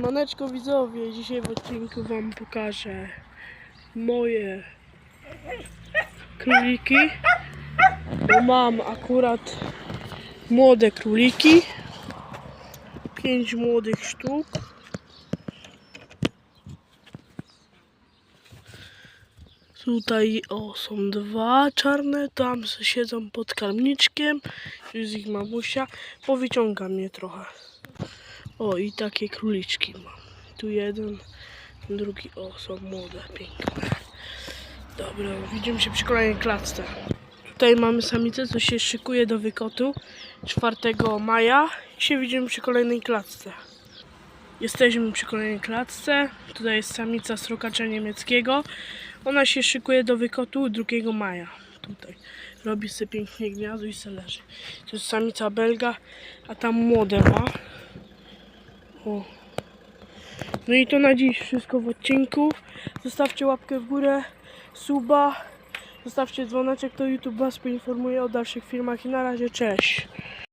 Siemaneczko widzowie, dzisiaj w odcinku wam pokażę moje króliki, bo mam akurat młode króliki, pięć młodych sztuk. Tutaj o są dwa czarne, tam siedzą pod karmniczkiem, jest ich mamusia, powyciąga mnie trochę. O, i takie króliczki mam. Tu jeden, drugi. O, są młode, piękne. Dobra, widzimy się przy kolejnej klatce. Tutaj mamy samicę, co się szykuje do wykotu 4 maja. I się widzimy przy kolejnej klatce. Jesteśmy przy kolejnej klatce. Tutaj jest samica srokacza niemieckiego. Ona się szykuje do wykotu 2 maja. Tutaj robi sobie pięknie gniazdo i se leży. To jest samica belga, a tam młode ma. O. No i to na dziś wszystko w odcinku. Zostawcie łapkę w górę, suba, zostawcie dzwoneczek, to YouTube Was poinformuje o dalszych filmach i na razie cześć.